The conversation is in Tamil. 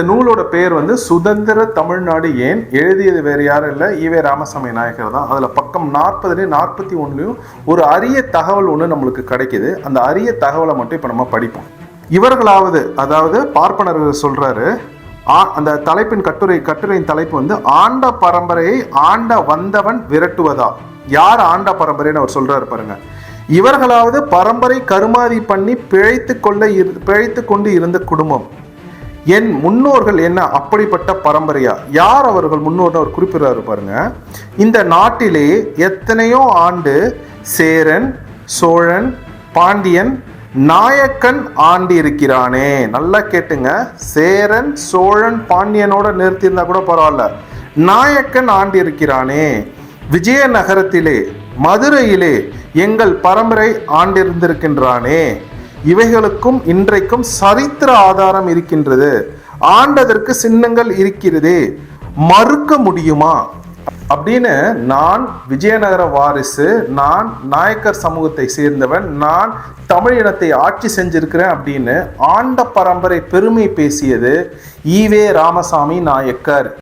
இந்த நூலோட பேர் வந்து சுதந்திர தமிழ்நாடு ஏன் எழுதியது வேறு யாரும் இல்லை? ஈவே ராமசாமி நாயகர் தான். அதில் பக்கம் நாற்பதுலேயும் நாற்பத்தி ஒன்றுலையும் ஒரு அரிய தகவல் ஒன்று நம்மளுக்கு கிடைக்குது. அந்த அரிய தகவலை மட்டும் இப்போ நம்ம படிப்போம். இவர்களாவது அதாவது பார்ப்பனர் சொல்றாரு ஆ- அந்த தலைப்பின் கட்டுரை கட்டுரையின் தலைப்பு வந்து ஆண்ட பரம்பரையை ஆண்ட வந்தவன் விரட்டுவதா? யார் ஆண்ட பரம்பரைன்னு அவர் சொல்றாரு பாருங்க. இவர்களாவது பரம்பரை கருமாதி பண்ணி பிழைத்து கொள்ள இரு பிழைத்து கொண்டு இருந்த குடும்பம். என் முன்னோர்கள் என்ன அப்படிப்பட்ட பரம்பரையா? யார் அவர்கள் முன்னோர்னு அவர் குறிப்பிடுறாரு பாருங்க. இந்த நாட்டிலே எத்தனையோ ஆண்டு சேரன் சோழன் பாண்டியன் நாயக்கன் ஆண்டியிருக்கிறானே நல்லா கேட்டுங்க. சேரன் சோழன் பாண்டியனோட நிறுத்தியிருந்தா கூட பரவாயில்ல. நாயக்கன் ஆண்டியிருக்கிறானே விஜயநகரத்திலே மதுரையிலே எங்கள் பரம்பரை ஆண்டிருந்திருக்கின்றானே. இவைகளுக்கும் இன்றைக்கும் சரித்திர ஆதாரம் இருக்கின்றது. ஆண்டதற்கு சின்னங்கள் இருக்கிறது. மறுக்க முடியுமா? அப்படின்னு நான் விஜயநகர வாரிசு நான் நாயக்கர் சமூகத்தை சேர்ந்தவன் நான் தமிழ் இனத்தை ஆட்சி செஞ்சிருக்கிறேன் அப்படின்னு ஆண்ட பரம்பரை பெருமை பேசியது ஈவே ராமசாமி நாயக்கர்.